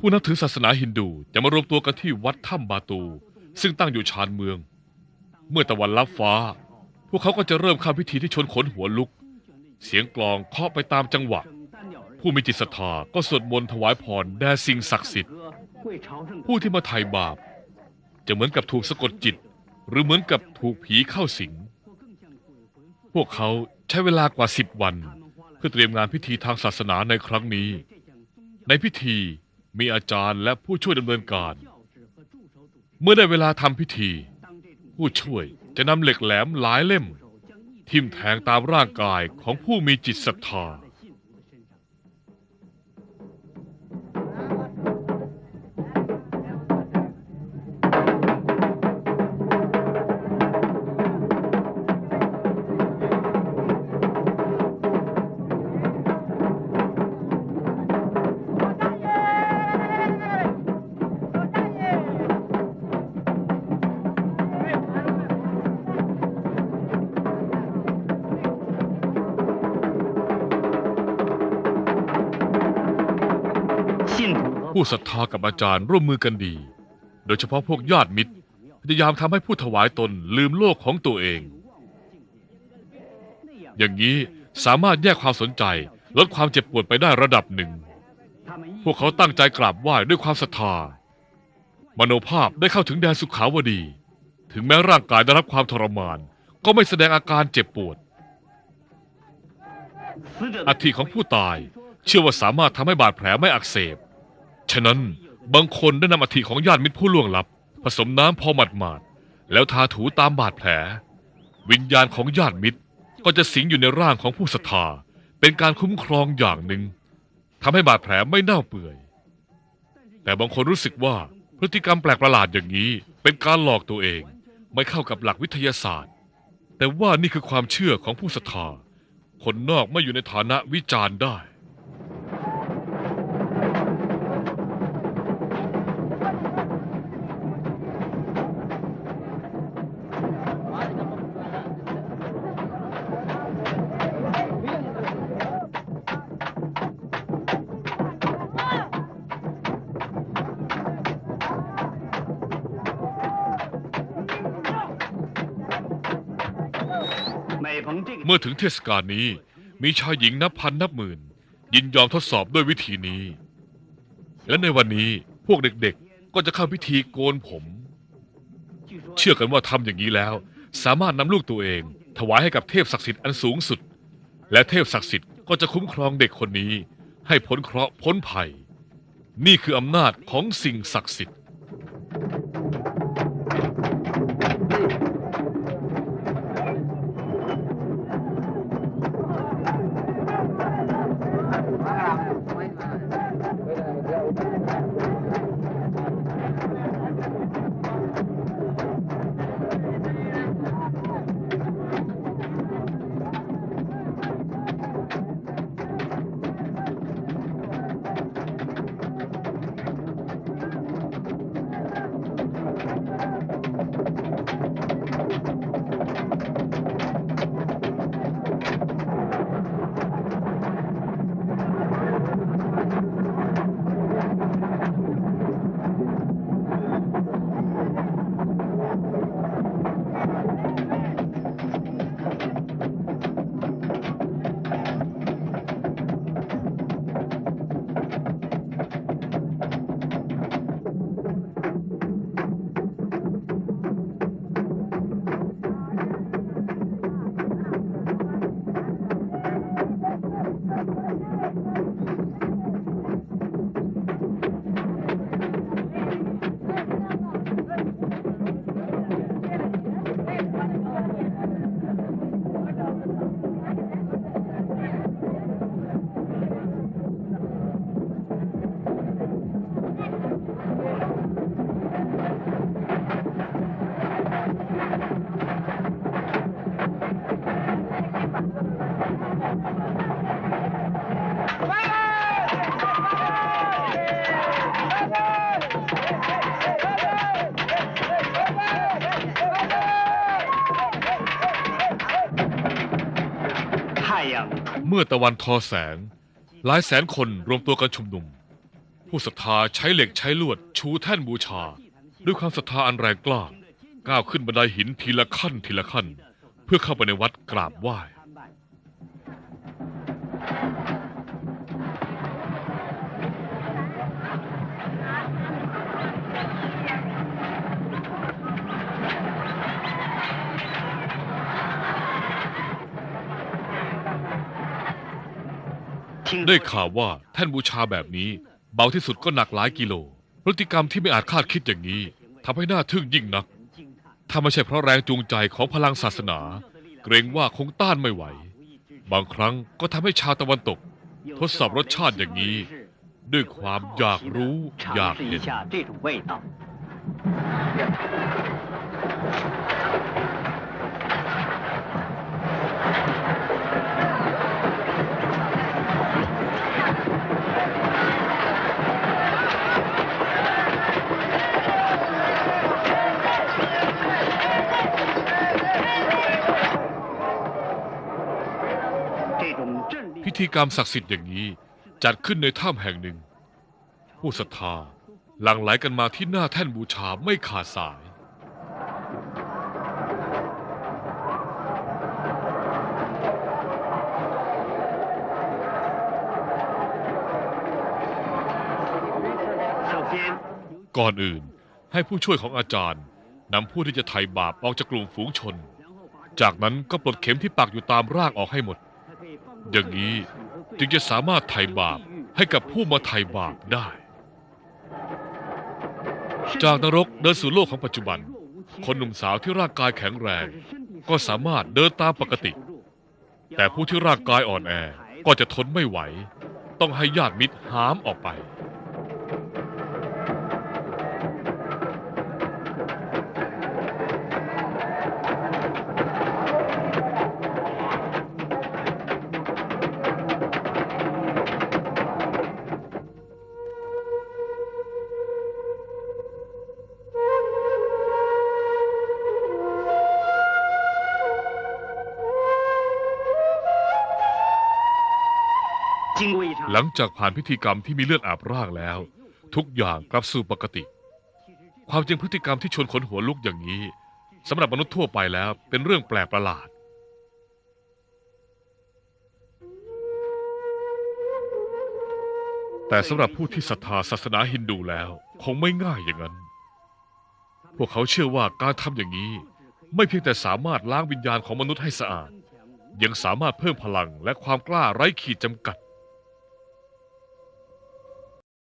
ผู้นับถือศาสนาฮินดูจะมารวมตัวกันที่วัดถ้ำบาตู ซึ่งตั้งอยู่ชานเมือง เมื่อตะวันลับฟ้า พวกเขาก็จะเริ่มข้าพิธีที่ชนขนหัวลุก เสียงกลองเคาะไปตามจังหวะ ผู้มีจิตศรัทธาก็สวดมนต์ถวายพรแด่สิ่งศักดิ์สิทธิ์ ผู้ที่มาไถ่บาป จะเหมือนกับถูกสะกดจิต หรือเหมือนกับถูกผีเข้าสิง พวกเขาใช้เวลากว่าสิบวัน เพื่อเตรียมงานพิธีทางศาสนาในครั้งนี้ ในพิธีมีอาจารย์และผู้ช่วยดำเนินการ เมื่อได้เวลาทำพิธี ผู้ช่วยจะนำเหล็กแหลมหลายเล่ม ทิ่มแทงตามร่างกายของผู้มีจิตศรัทธา ผู้ศรัทธากับอาจารย์ร่วมมือกันดี โดยเฉพาะพวกญาติมิตร พยายามทำให้ผู้ถวายตนลืมโลกของตัวเอง อย่างนี้สามารถแยกความสนใจ ลดความเจ็บปวดไปได้ระดับหนึ่ง พวกเขาตั้งใจกราบไหว้ด้วยความศรัทธา มโนภาพได้เข้าถึงแดนสุขาวดี ถึงแม้ร่างกายได้รับความทรมาน ก็ไม่แสดงอาการเจ็บปวดอัฐิของผู้ตายเชื่อว่าสามารถทำให้บาดแผลไม่อักเสบ ฉะนั้นบางคนได้นำอัฐิของญาติมิตรผู้ล่วงลับ ผสมน้ำพอหมาดๆแล้วทาถูตามบาดแผล วิญญาณของญาติมิตรก็จะสิงอยู่ในร่างของผู้ศรัทธา เป็นการคุ้มครองอย่างหนึ่งทำให้บาดแผลไม่เน่าเปื่อย แต่บางคนรู้สึกว่าพฤติกรรมแปลกประหลาดอย่างนี้ เป็นการหลอกตัวเอง ไม่เข้ากับหลักวิทยาศาสตร์ แต่ว่านี่คือความเชื่อของผู้ศรัทธา คนนอกไม่อยู่ในฐานะวิจารณ์ได้ เมื่อถึงเทศกาลนี้ มีชายหญิงนับพันนับหมื่น ยินยอมทดสอบด้วยวิธีนี้ และในวันนี้พวกเด็กๆ ก็จะเข้าพิธีโกนผม เชื่อกันว่าทำอย่างนี้แล้ว สามารถนำลูกตัวเอง ถวายให้กับเทพศักดิ์สิทธิ์อันสูงสุด และเทพศักดิ์สิทธิ์ก็จะคุ้มครองเด็กคนนี้ ให้พ้นเคราะห์พ้นภัย นี่คืออำนาจของสิ่งศักดิ์สิทธิ์ เมื่อตะวันทอแสง หลายแสนคนรวมตัวกันชุมนุม ผู้ศรัทธาใช้เหล็กใช้ลวดชูแท่นบูชา ด้วยความศรัทธาอันแรงกล้า ก้าวขึ้นบันไดหินทีละขั้นทีละขั้น เพื่อเข้าไปในวัดกราบไหว้ ได้ข่าวว่าแท่นบูชาแบบนี้ เบาที่สุดก็หนักหลายกิโล พฤติกรรมที่ไม่อาจคาดคิดอย่างนี้ทำให้หน่าทึ่งยิ่งนัก ถ้าไม่ใช่เพราะแรงจูงใจของพลังศาสนา เกรงว่าคงต้านไม่ไหว บางครั้งก็ทำให้ชาวตะวันตก ทดสอบรสชาติอย่างนี้ ด้วยความอยากรู้อยากเห็น พิธีกรรมศักดิ์สิทธิ์อย่างนี้ จัดขึ้นในถ้ำแห่งหนึ่ง ผู้ศรัทธาหลั่งไหลกันมาที่หน้าแท่นบูชาไม่ขาดสาย首先ก่อนอื่นให้ผู้ช่วยของอาจารย์นำผู้ที่จะไถ่บาปออกจากกลุ่มฝูงชน จากนั้นก็ปลดเข็มที่ปักอยู่ตามร่างออกให้หมด อย่างนี้จึงจะสามารถไถ่บาปให้กับผู้มาไถ่บาปได้ จากนรกเดินสู่โลกของปัจจุบัน คนหนุ่มสาวที่ร่างกายแข็งแรง ก็สามารถเดินตามปกติ แต่ผู้ที่ร่างกายอ่อนแอก็จะทนไม่ไหว ต้องให้ญาติมิตรหามออกไป หลังจากผ่านพิธีกรรมที่มีเลือดอาบร่างแล้ว ทุกอย่างกลับสู่ปกติ ความจริงพฤติกรรมที่ชวนขนหัวลุกอย่างนี้สำหรับมนุษย์ทั่วไปแล้วเป็นเรื่องแปลกประหลาด แต่สำหรับผู้ที่ศรัทธาศาสนาฮินดูแล้ว คงไม่ง่ายอย่างนั้น พวกเขาเชื่อว่าการทำอย่างนี้ ไม่เพียงแต่สามารถล้างวิญญาณของมนุษย์ให้สะอาด ยังสามารถเพิ่มพลังและความกล้าไร้ขีดจำกัด